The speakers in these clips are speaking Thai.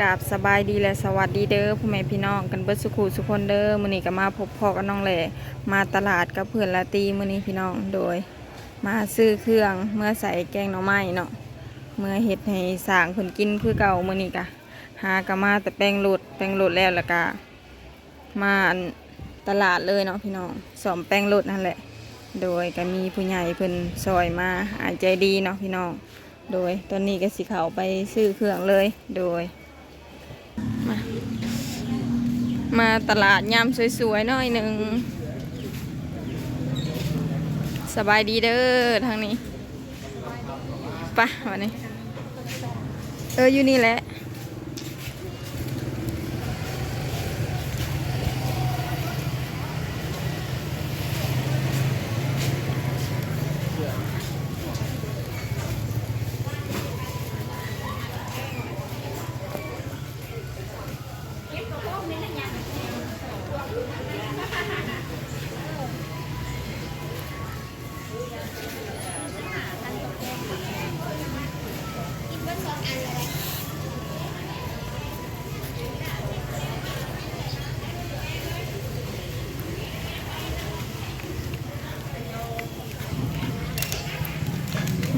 กาบสบายดีและสวัสดีเด้อพ่อแม่พี่น้องกันเบิดสุขุสุคนเด้อมื้อนี้ก็มาพบพ่อกับน้องแหล่มาตลาดกับเพื่อนลาตรีมื้อนี้พี่น้องโดย มาซื้อเครื่องเมื่อใส่แกงหน่อไม้เนาะเมื่อเฮ็ดให้สร้างเพิ่นกินคือเก่ามื้อนี้ก็หาก็มาแต่แป้งหลุดแป้งหลุดแล้วแล้วก็มาตลาดเลยเนาะพี่น้องสอมแป้งหลุดนั่นแหละ โดยก็มีผู้ใหญ่เพิ่นซอยมาอาใจดีเนาะพี่น้องโดยตอนนี้ก็สิเขาไปซื้อเครื่องเลย โดย มา มาตลาดยามสวยๆหน่อยหนึ่ง สบายดีเด้อทางนี้ไปะวันนี้ เอออยู่นี่แหละ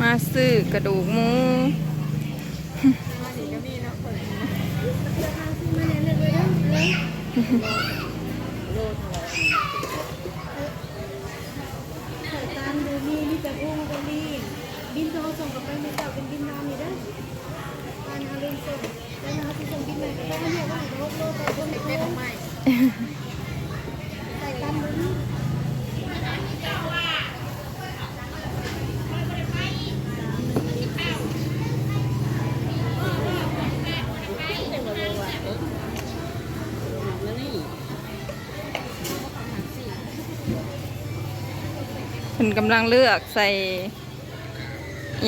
มาซื้อกระดูกหมูตามดูนี่นี่จะพุ่งก็รีบบินโทรส่งกลับไปไม่เจ้าเป็นบินน้ำนี่ได้การเอาเรื่องส่งแล้วนะคะที่ส่งบินไหนก็ได้เนี่ยว่าโลกโลกไปคนเป็น เพิ่นกำลังเลือกใส่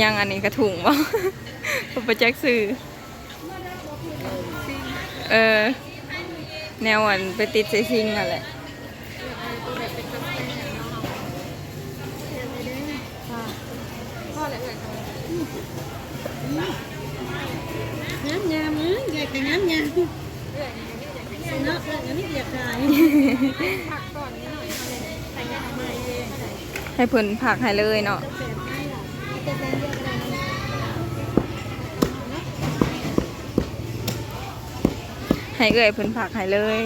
ยังอันนี้กระถุงบ่เพิ่นประจักษ์ซื้อเออ แนวอันไปติดใส่ซิงนั่นแหละน้ำยามเอ้ยอยากแต่น้ำยามเนาะแล้วนี่อยากขาย ให้เพิ่นผักให้เลยเนาะแต่ไม่ล่ะแต่แฟนเยอะเลยนะให้เอ่ยเพิ่นผักให้เลย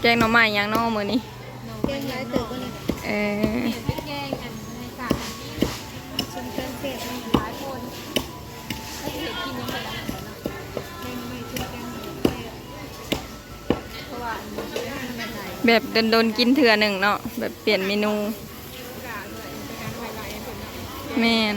แกงหน่อไม้หยังเนอมื้อนี้แกงหลายตึกวันนี้เออ แบบโดนๆกินเทื่อหนึ่งเนาะแบบเปลี่ยนเมนูแมน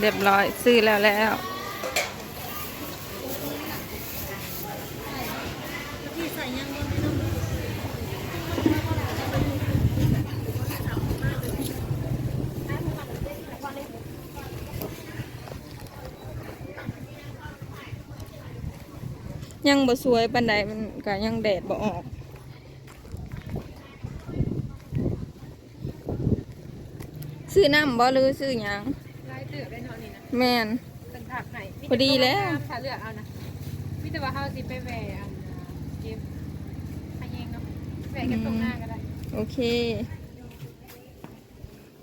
เรียบร้อย ซื้อแล้วแล้ว พี่ใส่ยังบ้างพี่น้อง ยังบ่สวยปานใดมันก็ยังแดดบ่ออกซื้อน้ำบ่หรือซื้อหยังลายเตือได้นอนนี่นะแม่นเป็นผักไหนพอดีแล้วถ้าเลือกเอานะพี่แต่ว่าเขาสิไปแหวอันเก็บให้เองเนาะแหวเก็บตรงหน้าก็ได้โอเค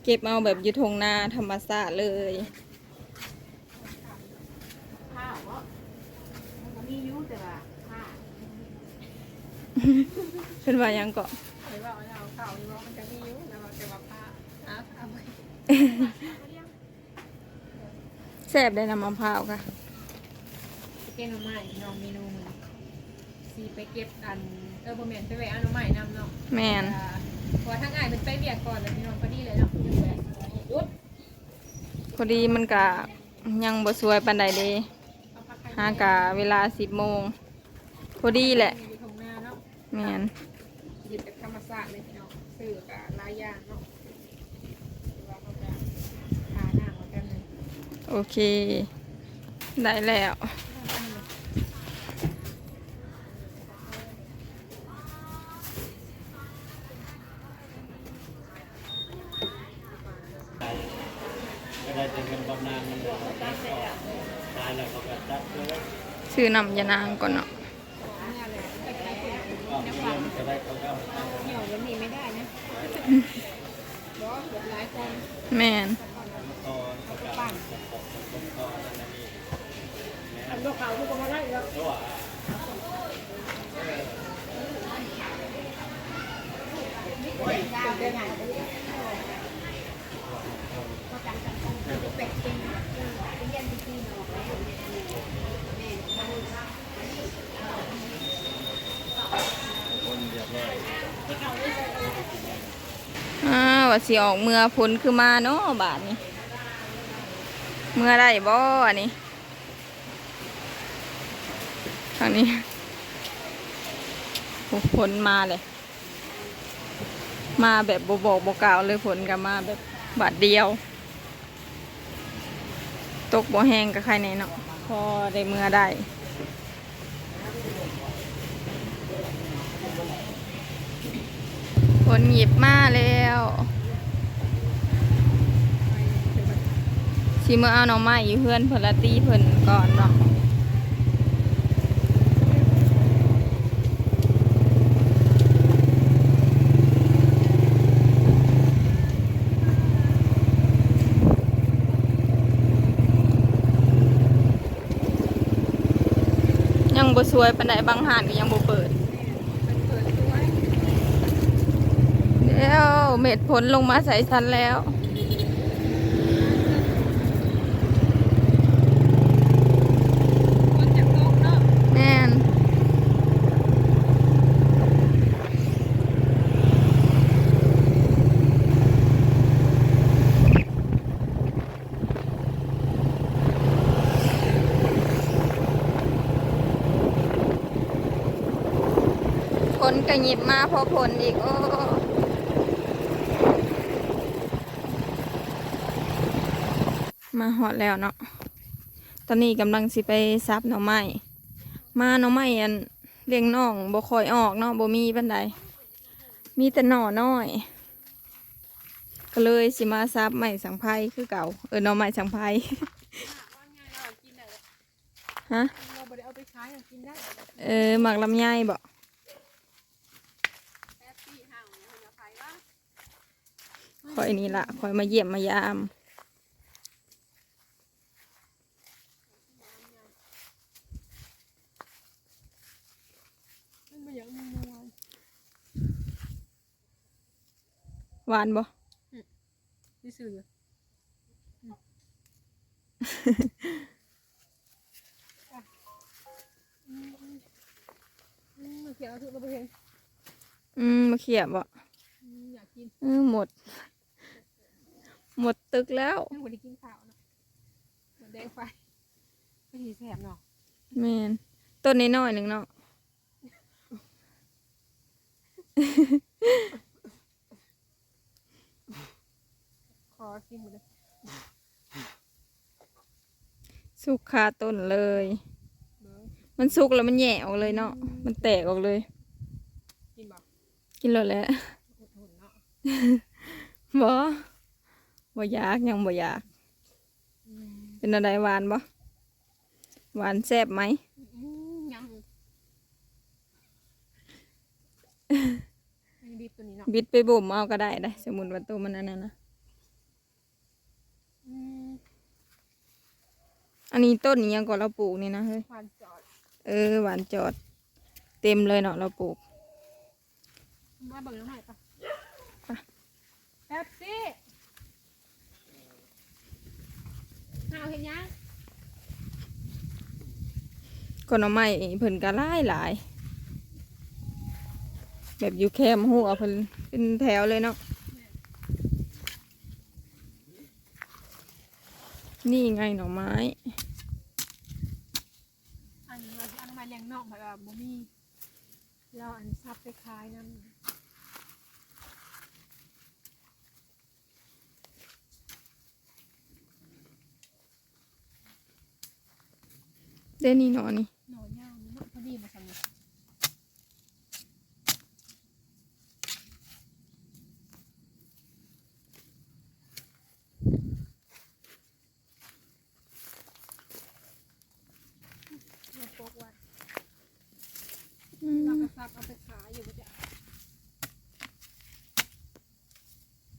เก็บเอาแบบอยู่ทงนาธรรมชาติเลย ข้าวเนาะมันมียุ่แต่ว่าผ้า เพิ่นว่าหยังก็หรือว่าเอาข้าวอยู่ว่ามันจะมียุ่แต่ว่าแต่ว่าผ้าเอาเอาไปแซ่บได้น้ำมะพร้าวค่ะเก็บหน่อไม้น้องเมนูมันสีไปเก็บอันเออบ่แม่นไปแหวเอาหน่อไม้นำเนาะแม่นพอทั้งอ้ายเป็นไปเบียดก่อนแล้วพี่น้องพอดีเลยเนาะอยู่แหวหยุดพอดีมันก็ยังบ่สวยปานใดเด้เหากะเวลาสิบโมงพอดีแหละ อยู่ แมนหยิบจากธรรมศาสตร์เลยพี่น้องซื้อกับหลายอย่างเนาะแต่ว่าเขาจะหาหน้ามากันเลยโอเค ได้แล้ว ก็ได้แต่เงินบำนาญมันเลยตายแล้วเขาก็ตัดเลย ซื้อนำยานางก่อนเนาะ เนี่ยเลยแต่ใครคน ก็เงินจะได้เขาก็ เหี่ยวแล้วหนีไม่ได้นะบอสเกือบหลายคน แมน ตอนเขาก็ปั่นของของตอนนั้นนี่ ทำตัวเขาทุกคนมาได้แล้ว ตัว เป็นไงเป็ดจริงเป็นยันจริง คนเดียวเลย อ่าว่าสิออกเมื่อพ้นคือมาเนาะบาทนี้เมื่อได้บ่อันนี้ทางนี้โอ้ผลมาเลย มาแบบบบอกบกล่าวเลยผลกับมาแบบบาทเดียว ตกบ่แห้งกับใครในเนาะพอได้เมื่อได้ผลหยิบมาแล้วชิเมื่อเอาน่อไม้อยู่เพื่อนเพนละตีเพิ่นก่อนเนาะ บ่สวยปานใดบางหานก็ยังบ่เปิด เดี๋ยวเม็ดผลลงมาใส่ชั้นแล้ว คนจากโลกเนาะ แม่นผล กระหยิบมาพอผลอีก โอ้มาหอดแล้วเนาะ ตอนนี้กำลังสิไปซับหน่อไม้ มาหน่อไม้อันเลี้ยงน้องบ่ค่อยออกเนาะบ่มีปันใดมีแต่หน่อน้อย ก็เลยสิมาซับไม้สังไพรคือเก่า เออหน่อไม้สังไพรฮะเราไม่ได้เอาไปขายกินได้เออหมักลำไยบ่ แป๊บซี่ห่างเนี่ยมันจะขายว่า คอยนี่ละคอยมาเยี่ยมมายามมันไม่อย่างนัวหวานบ่นี่สื่ออยู่มาเขียนเอาถุงมาเห็นอืมมาเขียบบ่อยากกินเออหมด หมดตึกแล้วยังไม่ได้กินข้าวเนาะหมดแดงไฟไม่หีแสบเนาะแม่นต้นนี้น้อยหนึ่งเนาะขอกินหมดเลยสุกคาต้นเลยเบิ้งมันสุกแล้วมันแหย่ออกเลยเนาะมันแตกออกเลย กินบ่กินแล้วแหละอดทนเนาะบ่ บ่อยากยังบ่อยาก เป็นอะไรหวานบ่หวานแซ่บไหมยังยังบีบตัวนี้เนาะบิดไปบ่มเอาก็ได้ได้สมมุติว่าตัวมันอันนั้นนะอืมอันนี้ต้นนี้ยังก่อนเราปลูกนี่นะเฮ้ยหวานจอดเออหวานจอด เต็มเลยเนาะเราปลูกมาเบิ่งน้ำใหม่ปะ ไป แป๊บซี่เอาเห็นยัง ก็ หน่อไม้เพิ่นก็หลายหลายแบบอยู่แคมหัวเพิ่นเป็นแถวเลยเนาะนี่ไงหน่อไม้เลี้ยงนอกแบบว่าบ่มีเราอันซับไปขายนั่นเด้นี่หนอนี่ หน่อยาวนี่มันพอดีมาสำเร็จ เราปกไว้ อืม เราก็ซับเอาไปขายอยู่ก็จะ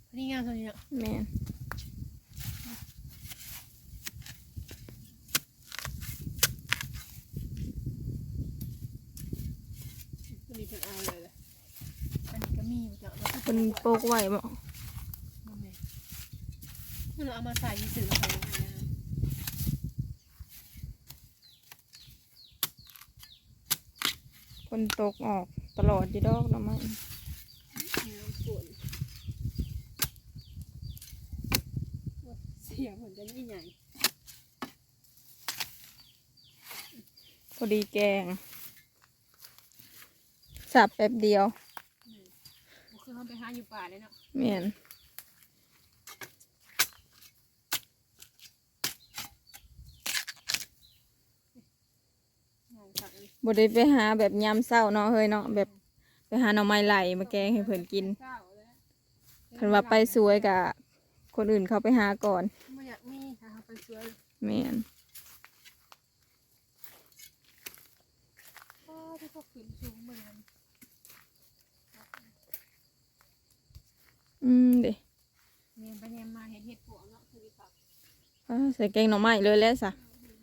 พอดีงามตัวนี้เนาะแม่นตัวนี้เป็นเอาเลยเลยอันนี้ก็มีอยู่จ้ะเราก็เพิ่นโปกไว้บ่มันเลยเราเอามาใส่ยี่สิบอะไรอย่างเงี้ยนะ ฝน ตกออกตลอดอยู่ดอกหน่อไม้เนื้อส่วนเสียงเหมือนจะยิ่งใหญ่พอดีแกง สับแป๊บเดียวก็คือเขาไปหาอยู่ป่าเลยเนาะแม่น งานผักเลย บ่ได้ไปหาแบบยามเช้าเนาะเฮ้ยเนาะแบบไปหาหน่อไม้ไหลมาแกงให้เพิ่นกินเก้าแล้วคันว่าไปสวยกะคนอื่นเขาไปหาก่อนไม่อยากมีถ้าเขาไปสวยแม่นก็ที่เขาขึ้นสูงเหมือนกันอืมเด้เนียนไปเนียนมาเห็นเห็ดปวกเนาะคือดีผักอ่าใส่แกงหน่อไม้เลยแล้วซะ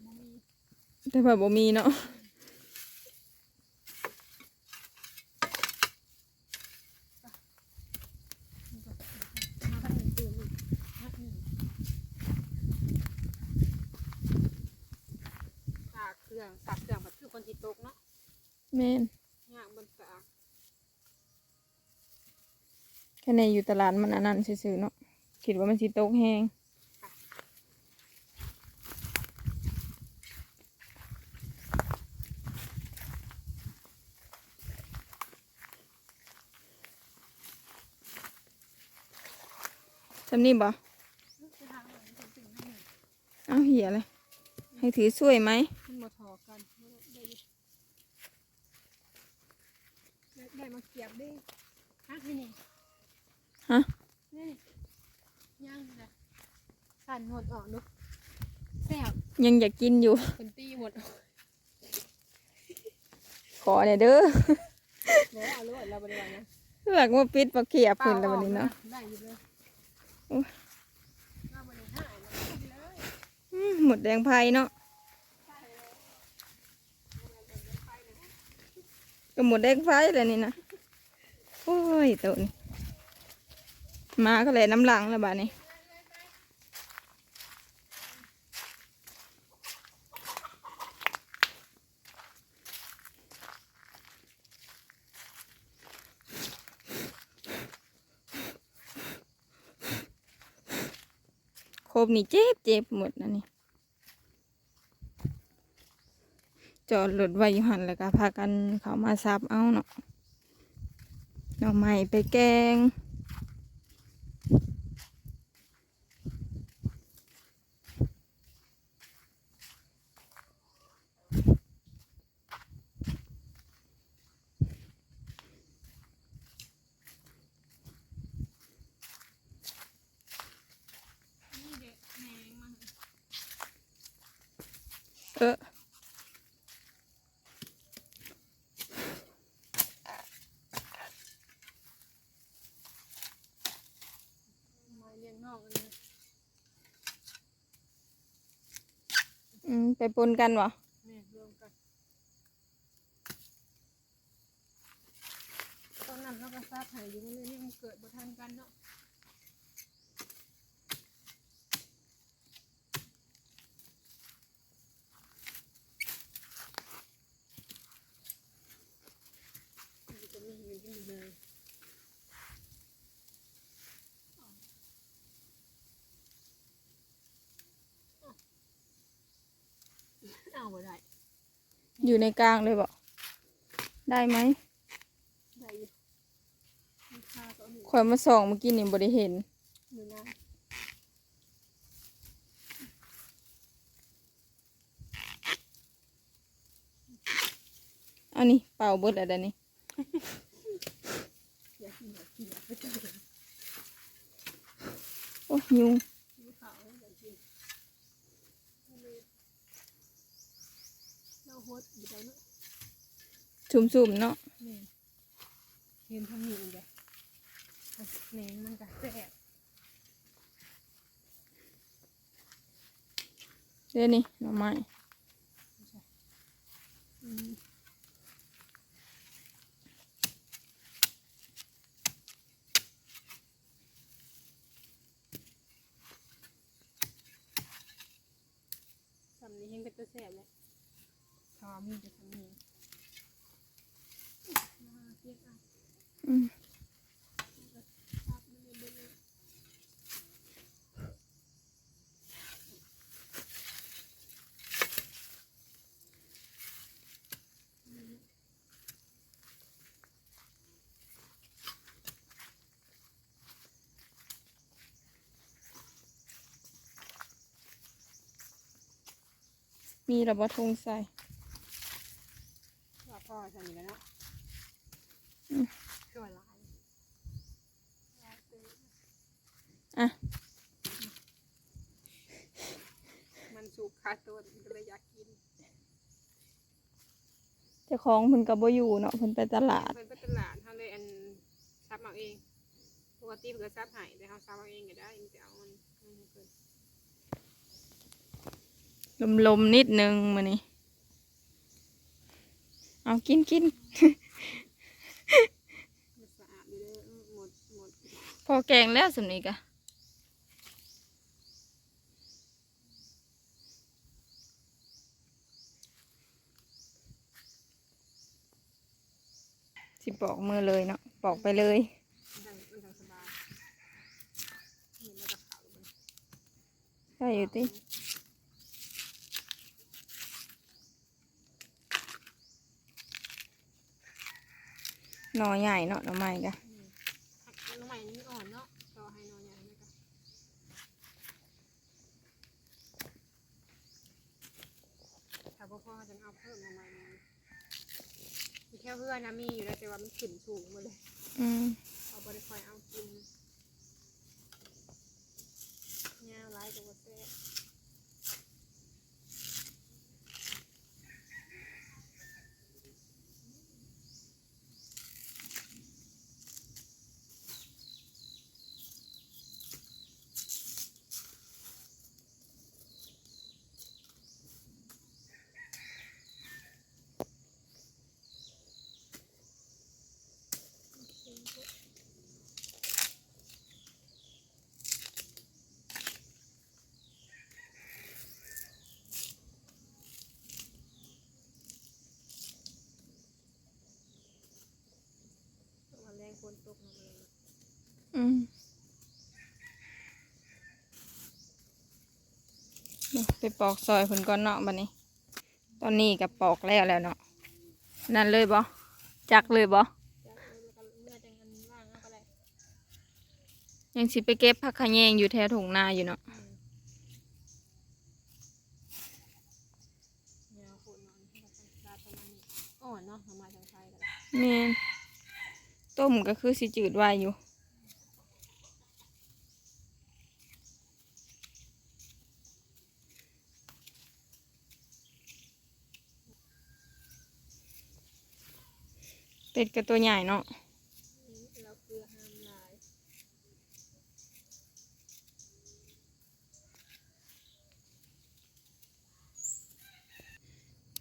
บ่มีแต่ว่าบ่มีเนาะ มันก็มาไปหนึ่งตื่นอีกนัดหนึ่งตากเครื่องตากเครื่องแบบคือคนที่ตกเนาะ แม่น ยากบนตาก แค่ ในอยู่ตลาดมันอันนั้นซื่อๆเนาะคิดว่ามันสิตกแฮงจำนี่บ่เอาเหียเลยให้ถือช่วยไหมมาทอกันได้มาเกียบด้ฮะนี่นี่ ฮะนี่นี่ย่างนะสั่นหดออกนุกแซ่บยังอยากกินอยู่เป็นตีหมดออกขอเนี่ยเด้อแล้วเอาเลยเราไปดีกว่านะหลักว่าปิดปลาเขียบเพิ่นแล้ววันนี้เนาะได้อยู่เลยโอ้ยเอามาเลยห้าเลยเอาไปเลยอืมหมดแดงไพ่เนาะก็หมดแดงไฟเลยนี่นะโอ้ยตัวนี้ มาก็เลยน้ำหลังแล้วบ้านี้โคบนี่เจ็บเจ็บหมดนะนี่จอดรถไว้อยู่หันแล้วก็พากันเขามาซับเอาเนาะหน่อไม้ไปแกง นี่เด็กแหนงมา เออมาเออืม ไปปนกันวะ แม่รวมกันตอนนั้นเราก็ทราบหายอยู่เลยนี่มันเกิดบ่ทันกันเนาะมันจะมีอยู่ที่นี่เลย เอาบ่ได้อยู่ในกลางเลยบ่ได้ไหมได้อยู่มีค่าก็มีข่อยมาส่องเมื่อกี้นี่บ่ได้เห็น อยู่นะเอานี่เป่าเบิดอะไรนี่ อยากกินอยากกินอยากไปเจอเลยโอ้ยยุง มีข่าวอยากกินเราโฮ ดอยู่ได้เนาะชุ่มๆเนาะนี่เห็นทางนี้เลยแหนงมันก็แซ่บเดี๋ยวนี่หน่อไม้ อืมสำนี้เฮงเป็นตัวแซ่บเลยทอมีแต่สำนี้น่าเกลียดอะ อืม ครับมันเลยเบิ่งเลย มีระบบทงใส่ว่าพ่อทำอย่างนั้นเนาะอืมช่วยหลายหลายตื่นอะ มันสุกคาต้นก็เลยอยากกินเจ้าของเพิ่นก็บ่อยู่เนาะเพิ่นไปตลาด เพิ่นไปตลาดเขาเลยอันซับเอาเองปกติเพิ่นก็ซับให้แต่เขาซับเอาเองก็ได้มันจะเอามันมันให้เพิ่น ลมๆนิดนึงมื้อนี้เอากินกินมันสะอาดอยู่เด้ออื้อหมดหมดพอแกงแล้วสำนี้กะสิปอกมือเลยเนาะปอกไปเลยมันทางมันทางสบายนี่แล้วก็ขาวมัน ใช่อยู่ติ หน่อใหญ่เนาะหน่อไม้กะหักน้องใหม่นี่อ่อนเนาะรอให้นอนใหญ่ไหมคะถ้าพ่อพ่อจะเอาเพิ่มน้องใหม่มามีแค่เพื่อนนะมีอยู่แล้วแต่ว่ามันขึ้นสูงหมดเลย อืม เอาบริคอยเอากินเงาไล่กับวัเซ่ วั นตกมาเลยอืมไปปอกซอยเพิ่นก่อนเนาะบัดนี้ ตอนนี้กับปอกแล้วแล้วเนาะนั่นเลยบ่จักเลยบ่จากแล้วก็เมื่อยังสิไปเก็บผักขะแยงอยู่แถวถุงนาอยู่เนาะเงาฝนนอนให้กับสังกาประมาณนี้อ่อนเนาะมาทางไทยกันแม่น ต้มก็คือสิจืดไว้อยู่เป็ดกับตัวใหญ่เนาะเราเกลือห้ามลาย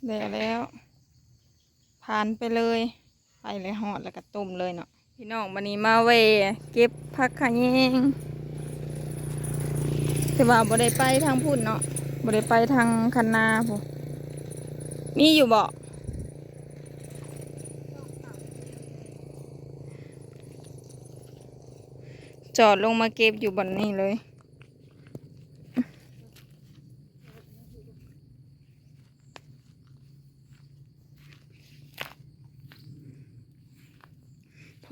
แล้วแล้ว ผ่านไปเลยไป เลยหอดแล้วก็ต้มเลยเนาะพี่น้องวันนี้มาเวเก็บผักขะแยงแต่ว่าบ่ได้ไปทางพุ่นเนาะบ่ได้ไปทางคันนาพูมีอยู่บ่จอดลงมาเก็บอยู่บนนี้เลย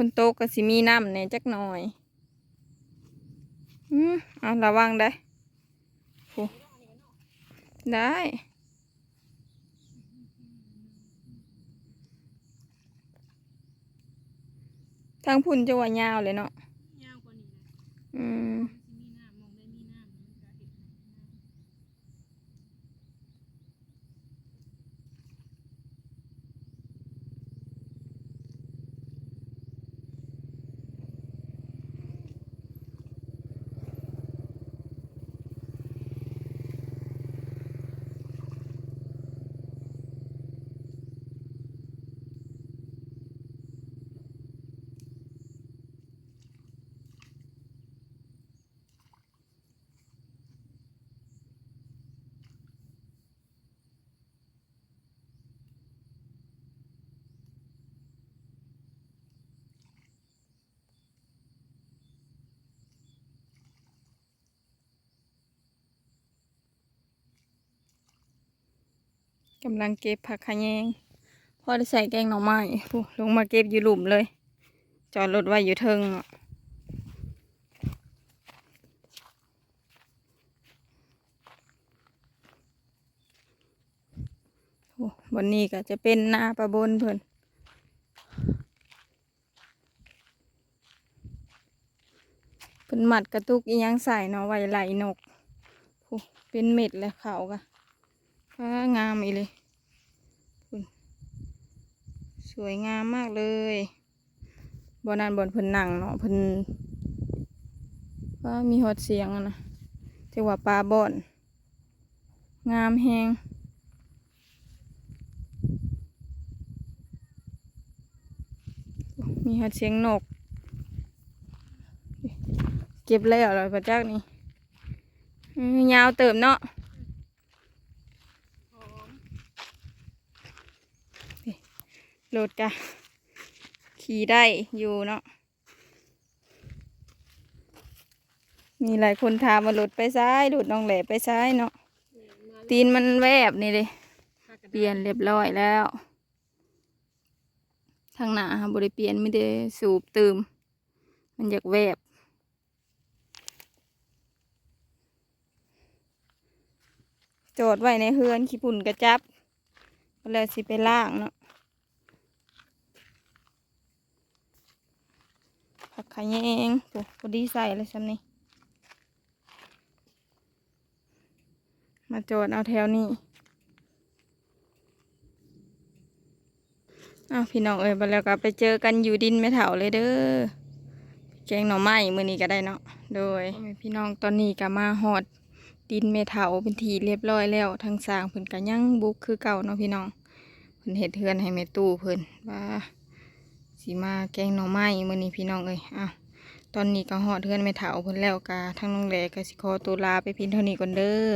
นโตกก็สิมีน้ำในจักหน่อยอืมเอาระวังได้โอ้ได้ทางพุ่นจะว่ายาวเลยเนาะยาวกว่านี้นะอืมมีน้ำม กำลังเก็บผักขะแยงพ่อได้ใส่แกงหน่อไม้โอ้ลงมาเก็บอยู่หลุมเลย จอดรถไว้อยู่เทิงอะโอ้บนนี้ก็จะเป็นหน้าประบนเพิ่นเพิ่นหมัดกระตุกอียังใส่เนาะไว้ไหลนก เป็นเม็ดแล้วเขากะ ฟ้างามอีเลยสวยงามมากเลยบนนันบนเพิ่นนั่งเนาะเพิ่นว่ามีหอดเสียงอะนะจังหวะปลาบ่อน งามแฮงมีหัดเสียงนก เก็บแล้วเหรอพระจักนี่ยาวเติมเนาะ โหลดกะขี่ได้อยู่เนาะมีหลายคนถามว่าหลุดไปซ้ายหลุดน้องแหล่ไปซ้ายเนาะตีนมันแวบนี่เลยเปลี่ยนเรียบร้อยแล้ว ทางหน้าค่ะบริเปลี่ยนไม่ได้สูบตืมมันอยากแวบจอดไว้ในเฮือนขี้ปุ่นกระจับก็เลยสิไปล่างเนาะ ผักขยงโอ้พอดีใส่เลยซ้ำนี่มาจอดเอาแถวนี้เอาพี่น้องเอ้ยบัดแล้วก็ไปเจอกันอยู่ดินแม่เถาเลยเด้อแกงหน่อไม้มือนี้ก็ได้เนาะโดยพี่น้องตอนนี้ก็มาฮอดดินแม่เถาเป็นทีเรียบร้อยแล้วทางสร้างเพิ่นก็ยังบุกคือเก่าเนาะพี่น้องเพิ่นเฮ็ดเฮือนให้แม่ตู้เพิ่นว่า สิมาแกงหน่อไม้มื้อนี้พี่น้องเอ้ยอ้าวตอนนี้ก็ฮอดเฮือนแม่เถาเพิ่นแล้วกะทางน้องแหลกสิขอตัวลาไปเพียงเท่านี้ก่อนเด้อ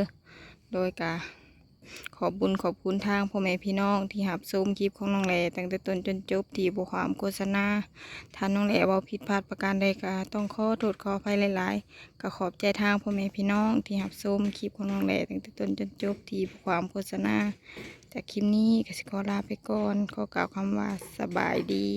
โดยกะขอบุญขอบคุณทางพ่อแม่พี่น้องที่หับซูมคลิปของน้องแหล่ตั้งแต่ต้นจนจบที่บความโฆษณาถ้าน้องแหล่เว่าผิดพลาดประการใดก็ต้องขอโทษขออภัยหลาย ๆ ก็ขอบใจทางพ่อแม่พี่น้องที่หับซูมคลิปของน้องแหล่ตั้งแต่ต้นจนจบที่บความโฆษณา จากคลิปนี้กสิขอลาไปก่อนขอกล่าวคำว่าสบายดี